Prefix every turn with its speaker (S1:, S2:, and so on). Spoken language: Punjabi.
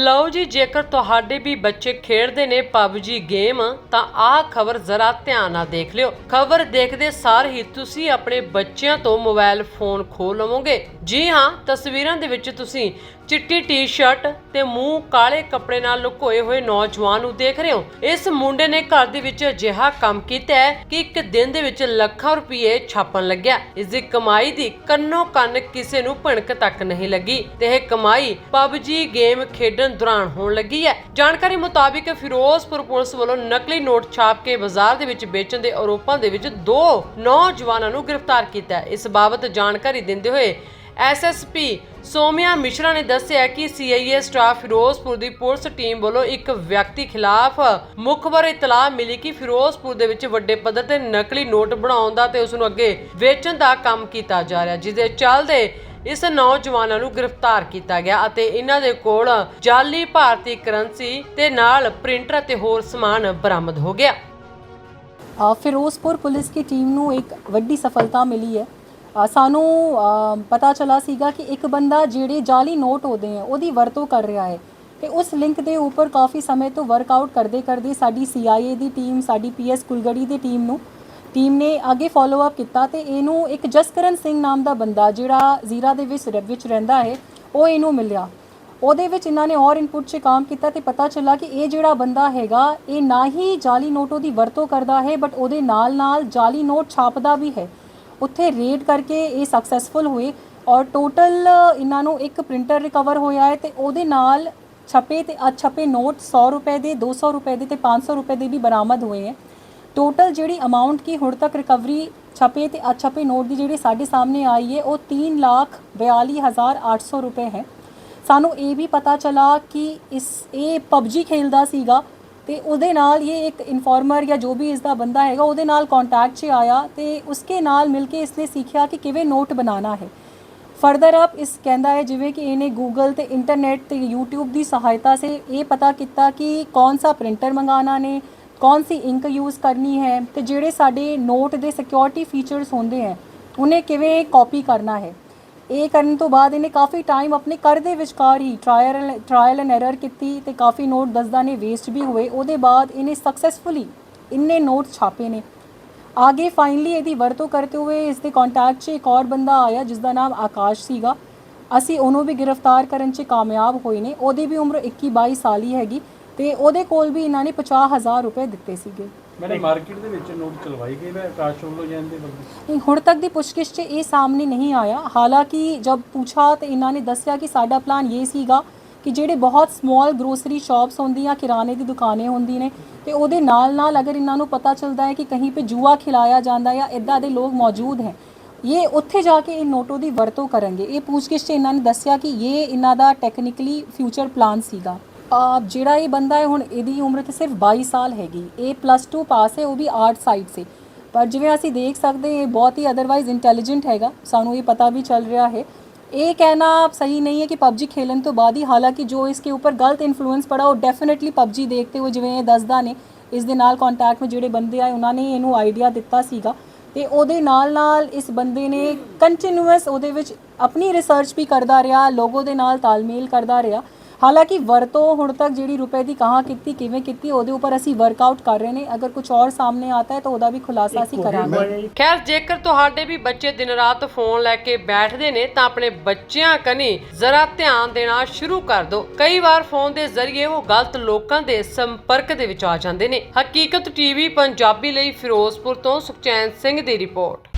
S1: ਲਓ ਜੀ, ਜੇਕਰ ਤੁਹਾਡੇ ਵੀ ਬੱਚੇ ਖੇਡਦੇ ਨੇ PUBG ਗੇਮ, ਤਾਂ ਆਹ ਖਬਰ ਜ਼ਰਾ ਧਿਆਨ ਨਾਲ ਦੇਖ ਲਿਓ। ਖਬਰ ਦੇਖਦੇ ਸਾਰ ਹੀ ਤੁਸੀਂ ਆਪਣੇ ਬੱਚਿਆਂ ਤੋਂ ਮੋਬਾਈਲ ਫੋਨ ਖੋ ਲਵੋਗੇ। ਜੀ ਹਾਂ, ਤਸਵੀਰਾਂ ਦੇ ਵਿੱਚ ਤੁਸੀਂ ਚਿੱਟੀ ਟੀ-ਸ਼ਰਟ ਤੇ ਮੂੰਹ ਕਾਲੇ ਕੱਪੜੇ ਨਾਲ ਲੁਕੋਏ ਹੋਏ ਨੌਜਵਾਨ ਨੂੰ ਦੇਖ ਰਹੇ ਹੋ। ਇਸ ਮੁੰਡੇ ਨੇ ਘਰ ਦੇ ਵਿੱਚ ਅਜਿਹਾ ਕੰਮ ਕੀਤਾ ਹੈ ਕਿ ਇੱਕ ਦਿਨ ਦੇ ਵਿੱਚ ਲੱਖਾਂ ਰੁਪਏ ਛਾਪਣ ਲੱਗਿਆ। ਇਸ ਦੀ ਕਮਾਈ ਦੀ ਕੰਨੋ ਕੰਨ ਕਿਸੇ ਨੂੰ ਭਣਕ ਤੱਕ ਨਹੀਂ ਲੱਗੀ ਤੇ ਇਹ ਕਮਾਈ PUBG ਗੇਮ ਖੇਡਣ ਦੌਰਾਨ ਹੋਣ ਲੱਗੀ ਹੈ। ਜਾਣਕਾਰੀ ਮੁਤਾਬਿਕ ਫਿਰੋਜ਼ਪੁਰ ਪੁਲਿਸ ਵੱਲੋਂ ਨਕਲੀ ਨੋਟ ਛਾਪ ਕੇ ਬਾਜ਼ਾਰ ਦੇ ਵਿੱਚ ਵੇਚਣ ਦੇ ਆਰੋਪਾਂ ਦੇ ਵਿੱਚ ਦੋ ਨੌਜਵਾਨਾਂ ਨੂੰ ਗ੍ਰਿਫਤਾਰ ਕੀਤਾ ਹੈ। ਇਸ ਬਾਬਤ ਜਾਣਕਾਰੀ ਦਿੰਦੇ ਹੋਏ ਐਸਐਸਪੀ ਸੋਮਿਆ ਮਿਸ਼ਰਾ ਨੇ ਦੱਸਿਆ ਕਿ ਸੀਆਈਏ ਸਟਾਫ ਫਿਰੋਜ਼ਪੁਰ ਦੀ ਪੁਲਿਸ ਟੀਮ ਵੱਲੋਂ ਇੱਕ ਵਿਅਕਤੀ ਖਿਲਾਫ ਮੁਖਬਰ ਇਤਲਾਹ ਮਿਲੀ ਕਿ ਫਿਰੋਜ਼ਪੁਰ ਦੇ ਵਿੱਚ ਵੱਡੇ ਪੱਧਰ ਤੇ ਨਕਲੀ ਨੋਟ ਬਣਾਉਣ ਦਾ ਤੇ ਉਸ ਨੂੰ ਅੱਗੇ ਵੇਚਣ ਦਾ ਕੰਮ ਕੀਤਾ ਜਾ ਰਿਹਾ ਜਿਸ ਦੇ ਚੱਲਦੇ ਇਸ ਨੌਜਵਾਨਾਂ ਨੂੰ ਗ੍ਰਿਫਤਾਰ ਕੀਤਾ ਗਿਆ ਅਤੇ ਇਹਨਾਂ ਦੇ ਕੋਲ ਜਾਲੀ ਭਾਰਤੀ ਕਰੰਸੀ ਤੇ ਨਾਲ ਪ੍ਰਿੰਟਰ ਅਤੇ ਹੋਰ ਸਮਾਨ ਬਰਾਮਦ ਹੋ ਗਿਆ।
S2: ਫਿਰੋਜ਼ਪੁਰ ਪੁਲਿਸ ਦੀ ਟੀਮ ਨੂੰ ਇੱਕ ਵੱਡੀ ਸਫਲਤਾ ਮਿਲੀ ਹੈ। ਸਾਨੂੰ ਪਤਾ ਚਲਾ ਸੀਗਾ ਕਿ ਇੱਕ ਬੰਦਾ ਜਿਹੜੇ ਜਾਲੀ ਨੋਟ ਹੁੰਦੇ ਆ ਉਹਦੀ ਵਰਤੋਂ ਕਰ ਰਿਹਾ ਹੈ ਤੇ ਉਸ ਲਿੰਕ ਦੇ ਉੱਪਰ ਕਾਫੀ ਸਮੇਂ ਤੋਂ ਵਰਕਆਊਟ ਕਰਦੇ ਕਰਦੇ ਸਾਡੀ CIA ਦੀ ਟੀਮ, ਸਾਡੀ PS ਕੁਲਗੜੀ ਦੀ ਟੀਮ ਨੂੰ ਟੀਮ ਨੇ ਅੱਗੇ ਫਾਲੋ ਅਪ ਕੀਤਾ ਤੇ ਇਹਨੂੰ ਇੱਕ ਜਸਕਰਨ ਸਿੰਘ ਨਾਮ ਦਾ ਬੰਦਾ ਜਿਹੜਾ ਜ਼ੀਰਾ ਦੇ ਵਿੱਚ ਵਿੱਚ ਰਹਿੰਦਾ ਹੈ, ਉਹ ਇਹਨੂੰ ਮਿਲਿਆ। ਉਹਦੇ ਵਿੱਚ ਇਹਨਾਂ ਨੇ ਔਰ ਇਨਪੁਟ 'ਚ ਕੰਮ ਕੀਤਾ ਤੇ ਪਤਾ ਚੱਲਾ ਕਿ ਇਹ ਜਿਹੜਾ ਬੰਦਾ ਹੈਗਾ, ਇਹ ਨਾ ਹੀ ਜਾਲੀ ਨੋਟੋ ਦੀ ਵਰਤੋਂ ਕਰਦਾ ਹੈ ਬਟ ਉਹਦੇ ਨਾਲ ਨਾਲ ਜਾਲੀ ਨੋਟ ਛਾਪਦਾ ਵੀ ਹੈ। ਉੱਥੇ ਰੇਡ ਕਰਕੇ ਇਹ ਸਕਸੈਸਫੁਲ ਹੋਏ ਔਰ ਟੋਟਲ ਇਹਨਾਂ ਨੂੰ ਇੱਕ ਪ੍ਰਿੰਟਰ ਰਿਕਵਰ ਹੋਇਆ ਹੈ ਤੇ ਉਹਦੇ ਨਾਲ ਛਪੇ ਤੇ ਅਛਪੇ ਨੋਟ 100 ਰੁਪਏ ਦੇ 200 ਰੁਪਏ ਦੇ ਤੇ 500 ਰੁਪਏ ਦੇ ਵੀ ਬਰਾਮਦ ਹੋਏ ਹੈ। ਟੋਟਲ ਜਿਹੜੀ ਅਮਾਉਂਟ ਕੀ ਹੁਣ ਤੱਕ ਰਿਕਵਰੀ ਛਪੇ ਤੇ ਅਛਪੇ ਨੋਟ ਦੀ ਜਿਹੜੀ ਸਾਡੇ ਸਾਹਮਣੇ ਆਈ ਹੈ, ਉਹ 3 ਲੱਖ 42800 ਰੁਪਏ ਹੈ। ਸਾਨੂੰ ਇਹ ਵੀ ਪਤਾ ਚਲਾ ਕਿ ਇਸ, ਇਹ ਪਬਜੀ ਖੇਲਦਾ ਸੀਗਾ ਤੇ ਉਹਦੇ ਨਾਲ ਇਹ ਇੱਕ ਇਨਫਾਰਮਰ ਜਾਂ ਜੋ ਵੀ ਇਸ ਦਾ ਬੰਦਾ ਹੈਗਾ, ਉਹਦੇ ਨਾਲ ਕੰਟੈਕਟ 'ਚ ਆਇਆ ਤੇ ਉਸਕੇ ਨਾਲ ਮਿਲ ਕੇ ਇਸਨੇ ਸਿੱਖਿਆ ਕਿ ਕਿਵੇਂ ਨੋਟ ਬਣਾਉਣਾ ਹੈ। ਫਰਦਰ ਅਪ ਇਸ ਕਹਿੰਦਾ ਹੈ, ਜਿਵੇਂ ਕਿ ਇਹਨੇ ਗੂਗਲ ਤੇ ਇੰਟਰਨੈਟ ਤੇ YouTube ਦੀ ਸਹਾਇਤਾ ਸੇ ਇਹ ਪਤਾ ਕੀਤਾ ਕਿ ਕੌਣ ਸਾ ਪ੍ਰਿੰਟਰ ਮੰਗਾਣਾ ਨੇ ਕੌਣ ਸੀ ਇੰਕ ਯੂਜ਼ ਕਰਨੀ ਹੈ ਤੇ ਜਿਹੜੇ ਸਾਡੇ ਨੋਟ ਦੇ ਸਿਕਿਉਰਿਟੀ ਫੀਚਰਸ ਹੁੰਦੇ ਹੈ, ਉਹਨੇ ਕਿਵੇਂ ਕਾਪੀ ਕਰਨਾ ਹੈ? ਇਹ ਕਰਨ ਤੋਂ ਬਾਅਦ ਇਹਨੇ ਕਾਫੀ ਟਾਈਮ ਆਪਣੇ ਕਰ ਦੇ ਵਿਚਕਾਰ ਹੀ ਟ੍ਰਾਇਲ ਟ੍ਰਾਇਲ ਐਂਡ ਐਰਰ ਕੀਤੀ ਤੇ ਕਾਫੀ ਨੋਟ ਦਸਦਾ ਨੇ ਵੇਸਟ ਵੀ ਹੋਏ, ਉਹਦੇ ਬਾਅਦ ਇਹਨੇ ਸਕਸੈਸਫੁਲੀ ਇੰਨੇ ਨੋਟ ਛਾਪੇ ਨੇ। ਆਗੇ ਫਾਈਨਲੀ ਇਹਦੀ ਵਰਤੋਂ ਕਰਦੇ ਹੋਏ ਇਸ ਦੇ ਕੰਟੈਕਟ 'ਚ ਇੱਕ ਹੋਰ ਬੰਦਾ ਆਇਆ ਜਿਸ ਦਾ ਨਾਮ ਆਕਾਸ਼ ਸੀਗਾ। ਅਸੀਂ ਉਹਨੂੰ ਵੀ ਗ੍ਰਿਫਤਾਰ ਕਰਨ 'ਚ ਕਾਮਯਾਬ ਹੋਏ ਨੇ। ਉਹਦੀ ਵੀ ਉਮਰ 21 22 ਸਾਲ ਹੀ ਹੈਗੀ। ਤੇ ਉਹਦੇ ਕੋਲ ਵੀ ਇਹਨਾਂ ਨੇ 50000 ਰੁਪਏ ਦਿੱਤੇ ਸੀਗੇ।
S3: ਮੈਨੇ ਮਾਰਕੀਟ ਦੇ ਵਿੱਚ ਨੋਟ ਚਲਵਾਈ ਗਈ ਹੈ ਆਕਾਸ਼ ਵੱਲੋਂ ਜਾਂਦੇ ਬੰਦੇ?
S2: ਨਹੀਂ ਹੁਣ ਤੱਕ ਦੀ ਪੁੱਛਗਿੱਛ 'ਚ ਇਹ ਸਾਹਮਣੇ ਨਹੀਂ ਆਇਆ। ਹਾਲਾਂਕਿ ਜਦ ਪੁੱਛਾ ਤੇ ਇਹਨਾਂ ਨੇ ਦੱਸਿਆ ਕਿ ਸਾਡਾ ਪਲਾਨ ਇਹ ਸੀਗਾ ਕਿ ਜਿਹੜੇ ਬਹੁਤ ਸਮਾਲ ਗਰੋਸਰੀ ਸ਼ਾਪਸ ਹੁੰਦੀਆਂ ਕਿਰਾਣੇ ਦੀ ਦੁਕਾਨੇ ਹੁੰਦੀ ਨੇ ਤੇ ਉਹਦੇ ਨਾਲ ਨਾਲ ਅਗਰ ਇਹਨਾਂ ਨੂੰ ਪਤਾ ਚੱਲਦਾ ਹੈ ਕਿ ਕਹੀਂ ਤੇ ਜੂਆ ਖਿਲਾਇਆ ਜਾਂਦਾ ਜਾਂ ਇਦਾਂ ਦੇ ਲੋਕ ਮੌਜੂਦ ਹੈ ਇਹ ਉੱਥੇ ਜਾ ਕੇ ਇਹ ਨੋਟੋ ਦੀ ਵਰਤੋਂ ਕਰਨਗੇ। ਇਹ ਪੁੱਛਗਿੱਛ 'ਚ ਇਹਨਾਂ ਨੇ ਦੱਸਿਆ ਕਿ ਇਹ ਇਹਨਾਂ ਦਾ ਟੈਕਨੀਕਲੀ ਫਿਊਚਰ ਪਲਾਨ ਸੀਗਾ। ਅਹ ਜਿਹੜਾ ਇਹ ਬੰਦਾ ਹੈ, ਹੁਣ ਇਹਦੀ ਉਮਰ ਤੇ ਸਿਰਫ 22 ਸਾਲ ਹੈਗੀ। ਇਹ ਪਲੱਸ 2 ਪਾਸ ਹੈ, ਉਹ ਵੀ ਆਰਟ ਸਾਈਡ ਸੇ ਪਰ ਜਿਵੇਂ ਅਸੀਂ ਦੇਖ ਸਕਦੇ ਇਹ ਬਹੁਤ ਹੀ ਅਦਰਵਾਈਜ਼ ਇੰਟੈਲੀਜੈਂਟ ਹੈਗਾ। ਸਾਨੂੰ ਇਹ ਪਤਾ ਵੀ ਚੱਲ ਰਿਹਾ ਹੈ। ਇਹ ਕਹਿਣਾ ਸਹੀ ਨਹੀਂ ਹੈ ਕਿ PUBG ਖੇਲਣ ਤੋਂ ਬਾਅਦ ਹੀ, ਹਾਲਾਂਕਿ ਜੋ ਇਸਕੇ ਉੱਪਰ ਗਲਤ ਇਨਫਲੂਐਂਸ ਪੜਾ, ਉਹ ਡੈਫੀਨਿਟਲੀ PUBG ਦੇਖਦੇ ਹੋਏ ਜਿਵੇਂ ਇਹ ਦੱਸਦਾ ਨੇ, ਇਸ ਦੇ ਨਾਲ ਕੰਟੈਕਟ ਵਿੱਚ ਜਿਹੜੇ ਬੰਦੇ ਆਏ, ਉਹਨਾਂ ਨੇ ਇਹਨੂੰ ਆਈਡੀਆ ਦਿੱਤਾ ਸੀਗਾ। ਤੇ ਉਹਦੇ ਨਾਲ ਨਾਲ ਇਸ ਬੰਦੇ ਨੇ ਕੰਟੀਨਿਊਸ ਉਹਦੇ ਵਿੱਚ ਆਪਣੀ ਰਿਸਰਚ ਵੀ ਕਰਦਾ ਰਿਹਾ, ਲੋਗੋ ਦੇ ਨਾਲ ਤਾਲਮੇਲ ਕਰਦਾ ਰਿਹਾ। ਹਾਲਾਂਕਿ ਵਰਤੋਂ ਹੁਣ ਤੱਕ ਜਿਹੜੀ ਰੁਪਏ ਦੀ ਕਹਾਂ ਕੀਤੀ ਕਿਵੇਂ ਕੀਤੀ ਉਹਦੇ ਉੱਪਰ ਅਸੀਂ ਵਰਕਆਊਟ ਕਰ ਰਹੇ ਨੇ। ਅਗਰ ਕੁਝ ਹੋਰ ਸਾਹਮਣੇ ਆਤਾ ਹੈ ਤਾਂ ਉਹਦਾ ਵੀ ਖੁਲਾਸਾ ਅਸੀਂ ਕਰਾਂਗੇ।
S1: ਖੈਰ ਜੇਕਰ ਤੁਹਾਡੇ ਵੀ ਬੱਚੇ ਦਿਨ ਰਾਤ ਫੋਨ ਲੈ ਕੇ ਬੈਠਦੇ ਨੇ ਤਾਂ ਆਪਣੇ ਬੱਚਿਆਂ ਕਨੀ ਜ਼ਰਾ ਧਿਆਨ ਦੇਣਾ ਸ਼ੁਰੂ ਕਰ ਦਿਓ ਕਈ ਵਾਰ ਫੋਨ ਦੇ ਜ਼ਰੀਏ ਉਹ ਗਲਤ ਲੋਕਾਂ ਦੇ ਸੰਪਰਕ ਦੇ ਵਿੱਚ ਆ ਜਾਂਦੇ ਨੇ। ਹਕੀਕਤ ਟੀਵੀ ਪੰਜਾਬੀ ਲਈ ਫਿਰੋਜ਼ਪੁਰ ਤੋਂ ਸੁਖਚੈਨ ਸਿੰਘ ਦੀ ਰਿਪੋਰਟ।